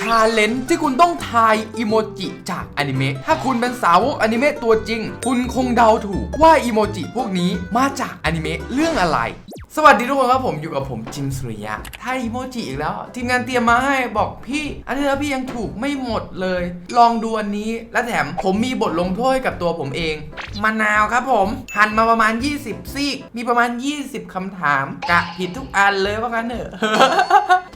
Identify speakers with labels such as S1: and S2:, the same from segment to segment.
S1: ชาเลนจ์ที่คุณต้องทายอิโมจิจากอนิเมะถ้าคุณเป็นสาวกอนิเมะตัวจริง คุณคงเดาถูกว่าอิโมจิพวกนี้มาจากอนิเมะเรื่องอะไร สวัสดีทุกคนครับผมอยู่กับผมจิมสุริยะทายอีโมจิอีกแล้ว ทีมงานเตรียมมาให้บอกพี่ อันนี้แล้วพี่ยังถูกไม่หมดเลย ลองดูอันนี้และแถมผมมีบทลงโทษกับตัวผมเองมะนาวครับผมหั่นมาประมาณ 20 ซีก มีประมาณ 20คำถาม กะผิดทุกอันเลยว่ากันเถอะ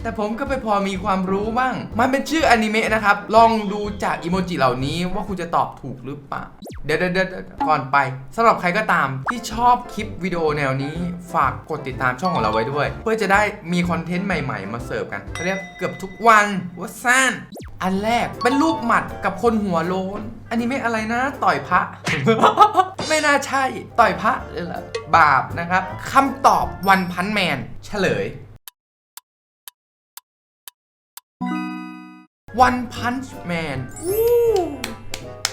S1: แต่ผมก็ไปพอมีความรู้บ้าง มันเป็นชื่ออนิเมะนะครับ ลองดูจากอีโมจิเหล่านี้ว่าคุณจะตอบถูกหรือเปล่า เดี๋ยวเดี๋ยวเดี๋ยวเดี๋ยวก่อนไปสำหรับใครก็ตามที่ชอบคลิปวิดีโอแนวนี้ฝากกดติดตามช่องของเราไว้ด้วย เพื่อจะได้มีคอนเทนต์ใหม่ ๆ มาเสิร์ฟกันเรียกเกือบทุกวันว่าสั้นอันแรกเป็นรูปหมัดกับคนหัวโลน อันนี้ไม่อะไรนะ ต่อยพระ ไม่น่าใช่ต่อยพระเลยล่ะบาปนะครับคำตอบวันพันแมน เฉลย One Punch Man อู้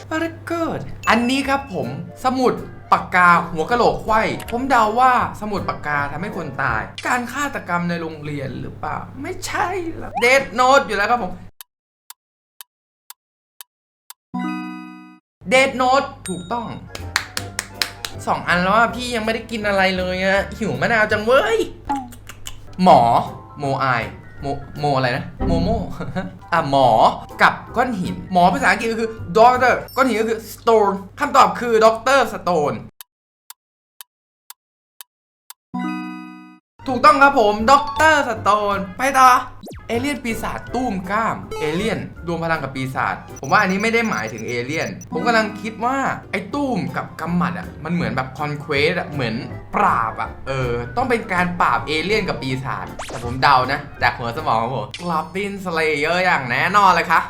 S1: very good อันนี้ครับผมสมุด ปากกาหัวกะโหลกไขว้ผมเดาว่าสมุดปากกาทำให้คนตาย การฆาตกรรมในโรงเรียนหรือเปล่า ไม่ใช่หรอกเดดโนตอยู่แล้วครับผมเดดโนตถูกต้องสองอันแล้วว่าพี่ยังไม่ได้กินอะไรเลยอะหิวมะนาวจังเว้ย หมอ โมไอ โมโมอะไรนะโมโมอะหมอกับก้อนหิน หมอภาษาอังกฤษก็คือ doctor ก้อนหินก็คือ stone คำตอบคือ doctor stone ถูกต้องครับผมด็อกเตอร์สโตนไปต่อ เอเลี่ยนปีศาจตุ้มกล้าม เอเลี่ยนรวมพลังกับปีศาจผมว่าอันนี้ไม่ได้หมายถึงเอเลี่ยน ผมกำลังคิดว่าไอ้ตุ้มกับกำหมัดอะมันเหมือนแบบคอนเควสอะเหมือนปราบอะเออ ต้องเป็นการปราบเอเลี่ยนกับปีศาจแต่ผมเดานะจากหัวสมองของผมกลับบินสเลเยอร์อย่างแน่นอนเลยค่ะ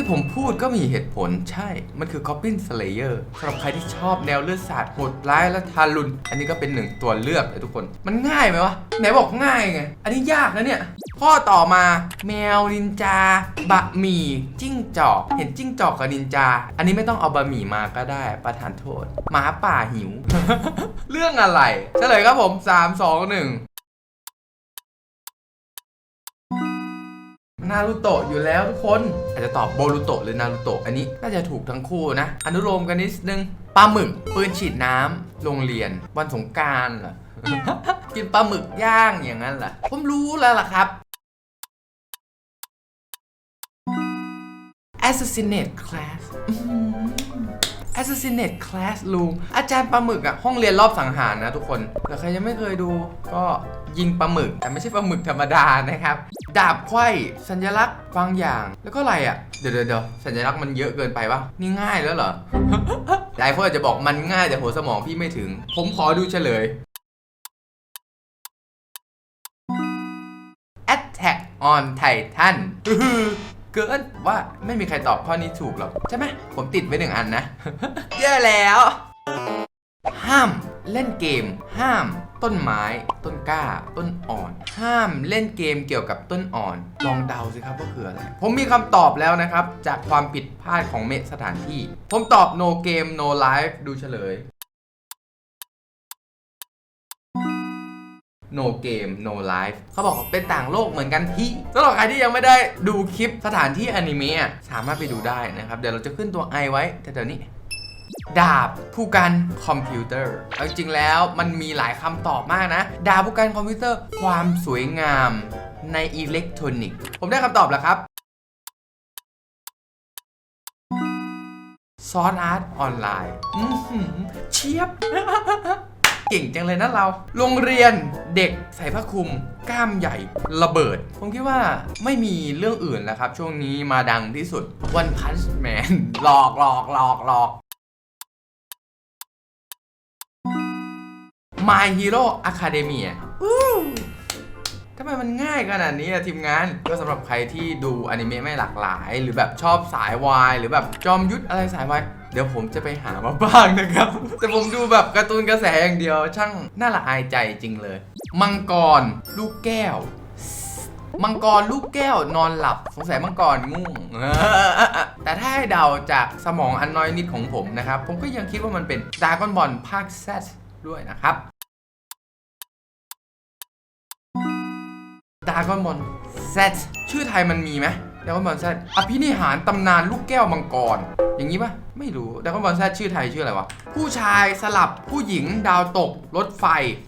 S1: ที่ผมพูดก็มีเหตุผลใช่ มันคือ Goblin Slayer สำหรับใครที่ชอบแนวเลือดสาดโหดร้ายและทารุณ อันนี้ก็เป็นหนึ่งตัวเลือกเลยทุกคน มันง่ายไหมวะ ไหนบอกง่ายไง อันนี้ยากนะเนี่ย ข้อต่อมา แมวนินจา บะหมี่ จิ้งจอก เห็นจิ้งจอกกับนินจา อันนี้ไม่ต้องเอาบะหมี่มาก็ได้ ประทานโทษ หมาป่าหิว เรื่องอะไร เฉลยครับผม 3 2 1 นารูโตะอยู่แล้วทุกคน อาจจะตอบโบรูโตะหรือนารูโตะอันนี้น่าจะถูกทั้งคู่นะ อนุโลมกันนิดนึงปลาหมึกปืนฉีดน้ำโรงเรียน วันสงการเหรอกินปลาหมึกย่างอย่างนั้นเหรอผมรู้แล้วล่ะครับ Assassinate Class Assassinate Classroom อาจารย์ปลาหมึกอะห้องเรียนรอบสังหารนะทุกคนแต่ใครยังไม่เคยดูก็ยิงปลาหมึก แต่ไม่ใช่ปลาหมึกธรรมดานะครับ ดาบไขว้สัญลักษณ์บางอย่าง แล้วก็อะไรอะเดี๋ยวเดี๋ยวเดี๋ยวสัญลักษณ์มันเยอะเกินไปปะนี่ง่ายแล้วเหรอ หลายคนอาจจะบอกมันง่ายแต่หัวสมองพี่ไม่ถึง ผมขอดูเฉลย Attack on Titan เกินว่าไม่มีใครตอบข้อนี้ถูกหรอก ใช่ไหมผมติดไว้หนึ่งอันนะ เยอะแล้ว ห้าม เล่นเกม ห้าม ต้นไม้ ต้นกล้า ต้นอ่อน ห้ามเล่นเกมเกี่ยวกับต้นอ่อน ลองเดาสิครับว่าคืออะไร ผมมีคำตอบแล้วนะครับ จากความผิดพลาดของเมะสถานที่ ผมตอบ no game no life ดูเฉลย no game no life เขาบอกว่าเป็นต่างโลกเหมือนกันพี่สำหรับใครที่ยังไม่ได้ดูคลิปสถานที่อนิเมะอะสามารถไปดูได้นะครับ เดี๋ยวเราจะขึ้นตัว i ไว้แต่เดี๋ยวนี้ ดาบผู้กันคอมพิวเตอร์เอาจริงๆแล้วมันมีหลายคำตอบมากนะ ดาบผู้กันคอมพิวเตอร์ ความสวยงามในอิเล็กทรอนิกส์ ผมได้คำตอบแล้วครับซอนอาร์ตออนไลน์เชียบ เก่งจังเลยนะเรา โรงเรียนเด็กใส่ผ้าคลุม กล้ามใหญ่ระเบิด ผมคิดว่าไม่มีเรื่องอื่นแล้วครับ ช่วงนี้มาดังที่สุด One Punch Man หลอกหลอกหลอกหลอก My Hero Academia อู้ทำไมมันง่ายขนาดนี้อะทีมงาน ก็สำหรับใครที่ดูอนิเมะไม่หลากหลาย หรือแบบชอบสายวาย หรือแบบจอมยุทธอะไรสายวายเดี๋ยวผมจะไปหามาบ้างนะครับ แต่ผมดูแบบการ์ตูนกระแสอย่างเดียว ช่างน่าละอายใจจริงเลย มังกร ลูกแก้ว มังกรลูกแก้วนอนหลับ สงสัยมังกรง่วงแต่ถ้าให้เดาจากสมองอันน้อยนิดของผมนะครับ ผมก็ยังคิดว่ามันเป็นดากอนบอลภาค Z ด้วยนะครับ ดากอนบอลแซชื่อไทยมันมีไหมดากอนบอลแซอภินิหารตำนานลูกแก้วมังกร อย่างนี้ปะไม่รู้ดากอนบอลแซชื่อไทยชื่ออะไรวะ ผู้ชายสลับผู้หญิงดาวตก รถไฟ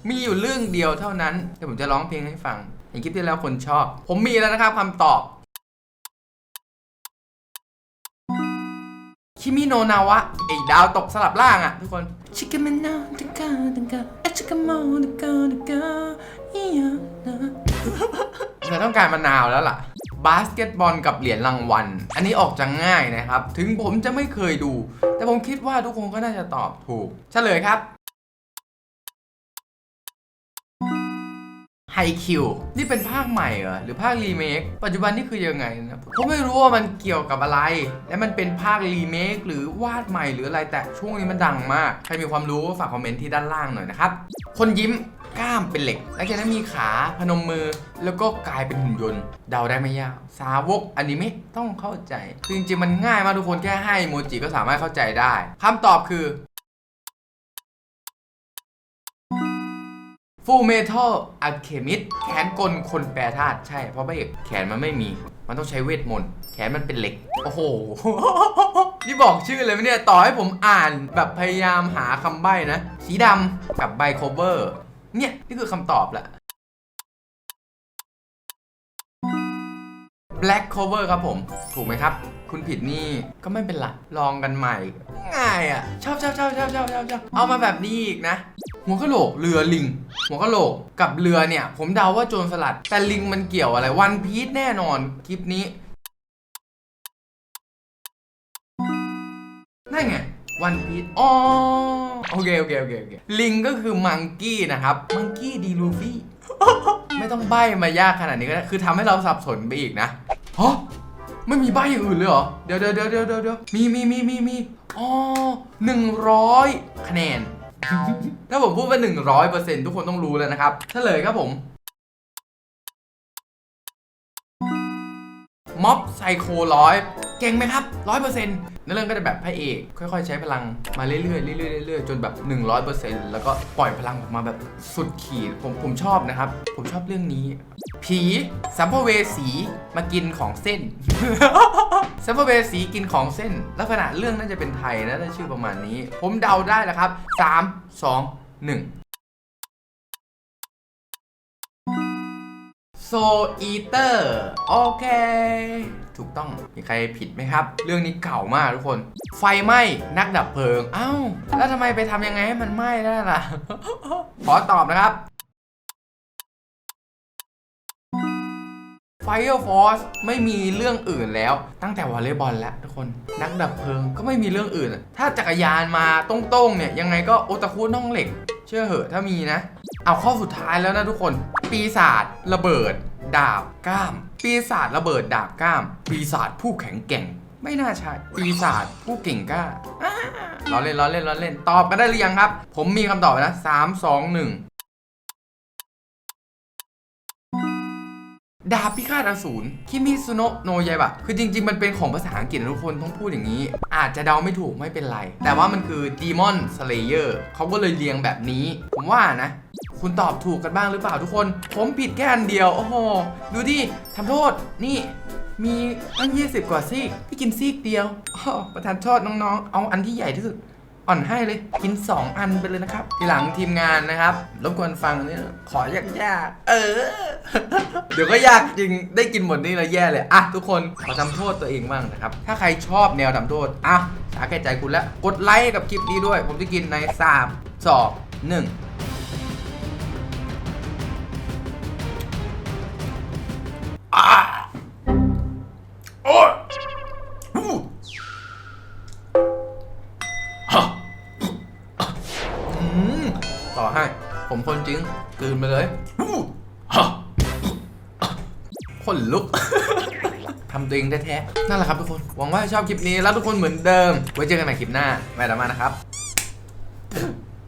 S1: มีอยู่เรื่องเดียวเท่านั้น เดี๋ยวผมจะร้องเพลงให้ฟัง อย่างคลิปที่แล้วคนชอบ ผมมีแล้วนะครับคำตอบ คิมิโนนาวะไอ้ดาวตกสลับล่างอะทุกคนชิคาเมนนาตะกาตะกาอชิคาโมตะกาตะกาอียานะ เราต้องการมะนาวแล้วล่ะ บาสเกตบอลกับเหรียญรางวัล อันนี้ออกจะง่ายนะครับ ถึงผมจะไม่เคยดู แต่ผมคิดว่าทุกคนก็น่าจะตอบถูก เฉลยครับไฮคิวนี่เป็นภาคใหม่เหรอหรือภาครีเมคปัจจุบันนี่คือยังไงนะผมไม่รู้ว่ามันเกี่ยวกับอะไร และมันเป็นภาครีเมคหรือวาดใหม่หรืออะไรแต่ช่วงนี้มันดังมาก ใครมีความรู้ฝากคอมเมนต์ที่ด้านล่างหน่อยนะครับ คนยิ้ม กล้ามเป็นเหล็กแล้วจากนั้นมีขาพนมมือแล้วก็กลายเป็นหุ่นยนต์เดาได้ไม่ยาก สาวกอนิเมะต้องเข้าใจจริงๆมันง่ายมากทุกคนแค่ให้โมจิก็สามารถเข้าใจได้คำตอบคือฟูเมทัลอะเคมิดแขนกลคนแปรธาตุใช่ เพราะพระเอกแขนมันไม่มี มันต้องใช้เวทมนต์แขนมันเป็นเหล็ก โอ้โห นี่บอกชื่อเลยไหมเนี่ย ต่อให้ผมอ่านแบบพยายามหาคำใบ้นะ สีดำกับใบโคเวอร์ เนี่ย นี่คือคำตอบแหละ Black Cover ครับผม ถูกไหมครับ คุณผิดนี่ก็ไม่เป็นไรลองกันใหม่ ง่ายอะ ชอบชอบชอบชอบชอบชอบชอบเอามาแบบนี้อีกนะ หัวกะโหลกเรือลิง หัวกะโหลกกับเรือเนี่ย ผมเดาว่าโจรสลัด แต่ลิงมันเกี่ยวอะไรวันพีชแน่นอนคลิปนี้นั่นไง วันพีชอ๋อโอเคโอเคโอเคโอเคลิงก็คือมังกี้นะครับ มังกี้ดีลูฟี่ ไม่ต้องใบมายากขนาดนี้ก็ได้ คือทำให้เราสับสนไปอีกนะฮะไม่มีใบอย่างอื่นเลยเหรอ เดี๋ยวเดี๋ยวเดี๋ยวเดี๋ยวเดี๋ยวมีมีมีมีมีอ๋อหนึ่งร้อยคะแนน ถ้าผมพูดว่าหนึ่งร้อยเปอร์เซ็นต์ทุกคนต้องรู้แล้วนะครับเฉลยครับผมม็อบไซโคร้อย เก่งไหมครับร้อยเปอร์เซ็นต์ในเรื่องก็จะแบบพระเอก ค่อยๆ ใช้พลังมาเรื่อยๆเรื่อยๆเรื่อยๆจนแบบ100%แล้วก็ปล่อยพลังออกมาแบบสุดขีดผมผมชอบนะครับ ผมชอบเรื่องนี้ ผีสัมภเวสีมากินของเส้น สัมภเวสีกินของเส้น ลักษณะเรื่องน่าจะเป็นไทยนะถ้าชื่อประมาณนี้ ผมเดาได้แล้วครับ 3 2 1 โซอีเตอร์โอเค ถูกต้องมีใครผิดไหมครับ เรื่องนี้เก่ามากทุกคน ไฟไหม้นักดับเพลิง เอ้า แล้วทำไมไปทำยังไงให้มันไหม้ได้ล่ะ ขอตอบนะครับ Fire Force ไม่มีเรื่องอื่นแล้ว ตั้งแต่วอลเลย์บอลแล้วทุกคน นักดับเพลิงก็ไม่มีเรื่องอื่น ถ้าจักรยานมาตรงๆเนี่ยยังไงก็โอตาคุน้องเหล็ก เชื่อเหอะถ้ามีนะ เอาข้อสุดท้ายแล้วนะทุกคน ปีศาจระเบิด ดาบก้าม ปีศาจระเบิดดาบก้าม ปีศาจผู้แข็งแกร่ง ไม่น่าใช่ปีศาจผู้เก่งกล้าล้อเล่นล้อเล่นล้อเล่นตอบกันได้หรือยังครับ ผมมีคำตอบนะ3 2 1 ดาบพิฆาตอสูรคิมิซุโนะโนยายบะคือจริง ๆ มันเป็นของภาษาอังกฤษนะทุกคนต้องพูดอย่างนี้ อาจจะเดาไม่ถูกไม่เป็นไร แต่ว่ามันคือ Demon Slayer เขาก็เลยเรียงแบบนี้ ผมว่านะ คุณตอบถูกกันบ้างหรือเปล่าทุกคน ผมผิดแค่อันเดียว โอ้โห ดูดิทำโทษนี่มีตั้ง20 กว่าซีกพี่กินซีกเดียวประทานโทษน้องๆ เอาอันที่ใหญ่ที่สุด่อนให้เลยกิน 2 อันไปเลยนะครับ ทีหลังทีมงานนะครับรบกวนฟังนี่ขอยากๆเออ เดี๋ยวก็ยากจริงได้กินหมดนี่แล้วแย่เลยอะทุกคนขอทำโทษตัวเองบ้างนะครับ ถ้าใครชอบแนวทำโทษอะสาแก่ใจคุณแล้วกดไลค์กับคลิปนี้ด้วย ผมจะกินใน3 2 1 อให้ ผมคนจริงกลืนไปเลยคนลุกทำตัวเองแท้ๆนั่นแหละครับทุกคน หวังว่าชอบคลิปนี้แล้วทุกคนเหมือนเดิม ไว้เจอกันใหม่คลิปหน้าไม่ดราม่านะครับ